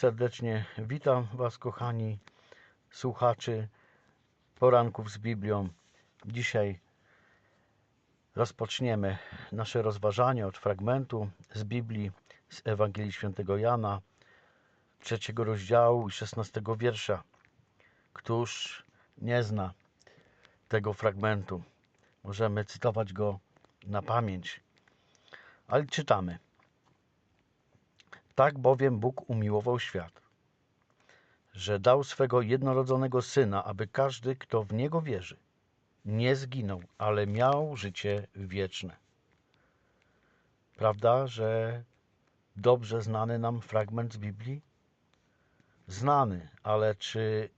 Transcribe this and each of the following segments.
Serdecznie witam Was, kochani słuchaczy poranków z Biblią. Dzisiaj rozpoczniemy nasze rozważanie od fragmentu z Biblii, z Ewangelii Świętego Jana, trzeciego rozdziału i szesnastego wiersza. Któż nie zna tego fragmentu? Możemy cytować go na pamięć. Ale czytamy. Tak bowiem Bóg umiłował świat, że dał swego jednorodzonego Syna, aby każdy, kto w Niego wierzy, nie zginął, ale miał życie wieczne. Prawda, że dobrze znany nam fragment z Biblii? Znany, ale czy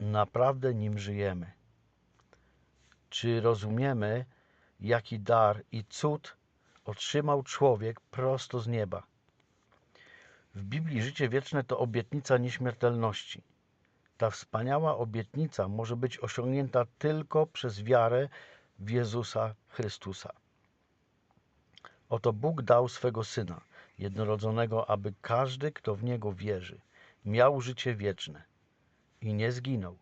naprawdę nim żyjemy? Czy rozumiemy, jaki dar i cud otrzymał człowiek prosto z nieba? W Biblii życie wieczne to obietnica nieśmiertelności. Ta wspaniała obietnica może być osiągnięta tylko przez wiarę w Jezusa Chrystusa. Oto Bóg dał swego Syna, jednorodzonego, aby każdy, kto w Niego wierzy, miał życie wieczne i nie zginął.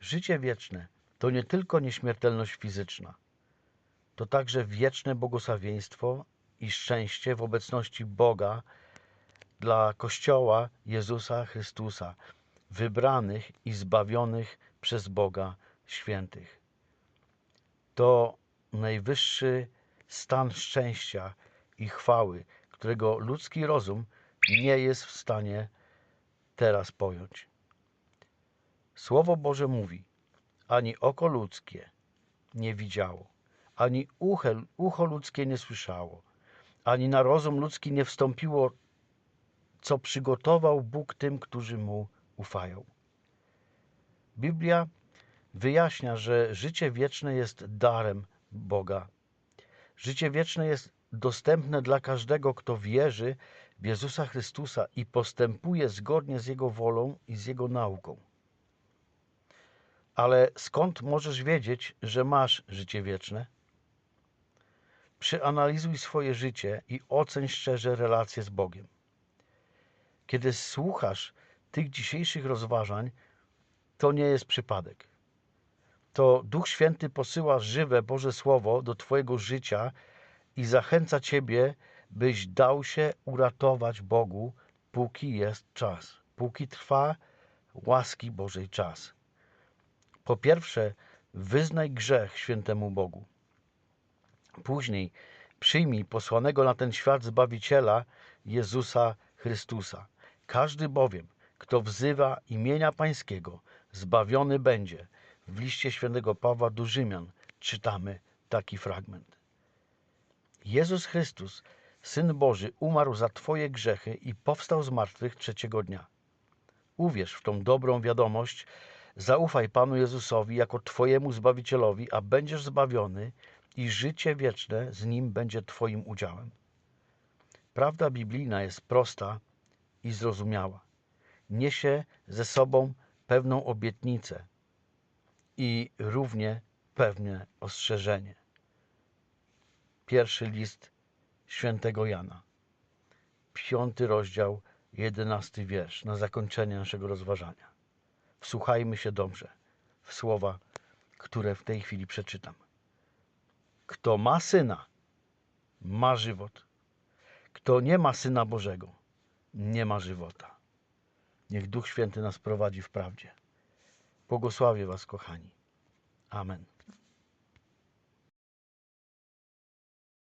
Życie wieczne to nie tylko nieśmiertelność fizyczna, to także wieczne błogosławieństwo i szczęście w obecności Boga dla Kościoła Jezusa Chrystusa, wybranych i zbawionych przez Boga świętych. To najwyższy stan szczęścia i chwały, którego ludzki rozum nie jest w stanie teraz pojąć. Słowo Boże mówi: ani oko ludzkie nie widziało, ani ucho, ucho ludzkie nie słyszało, ani na rozum ludzki nie wstąpiło co przygotował Bóg tym, którzy Mu ufają. Biblia wyjaśnia, że życie wieczne jest darem Boga. Życie wieczne jest dostępne dla każdego, kto wierzy w Jezusa Chrystusa i postępuje zgodnie z Jego wolą i z Jego nauką. Ale skąd możesz wiedzieć, że masz życie wieczne? Przeanalizuj swoje życie i oceń szczerze relacje z Bogiem. Kiedy słuchasz tych dzisiejszych rozważań, to nie jest przypadek. To Duch Święty posyła żywe Boże Słowo do Twojego życia i zachęca Ciebie, byś dał się uratować Bogu, póki jest czas, póki trwa łaski Bożej czas. Po pierwsze, wyznaj grzech świętemu Bogu. Później przyjmij posłanego na ten świat Zbawiciela Jezusa Chrystusa. Każdy bowiem, kto wzywa imienia Pańskiego, zbawiony będzie. W liście świętego Pawła do Rzymian czytamy taki fragment. Jezus Chrystus, Syn Boży, umarł za Twoje grzechy i powstał z martwych trzeciego dnia. Uwierz w tą dobrą wiadomość, zaufaj Panu Jezusowi jako Twojemu Zbawicielowi, a będziesz zbawiony i życie wieczne z Nim będzie Twoim udziałem. Prawda biblijna jest prosta i zrozumiała. Niesie ze sobą pewną obietnicę i równie pewne ostrzeżenie. Pierwszy list świętego Jana, piąty rozdział, jedenasty wiersz, na zakończenie naszego rozważania. Wsłuchajmy się dobrze w słowa, które w tej chwili przeczytam. Kto ma syna, ma żywot. Kto nie ma syna Bożego, nie ma żywota. Niech Duch Święty nas prowadzi w prawdzie. Błogosławię Was, kochani. Amen.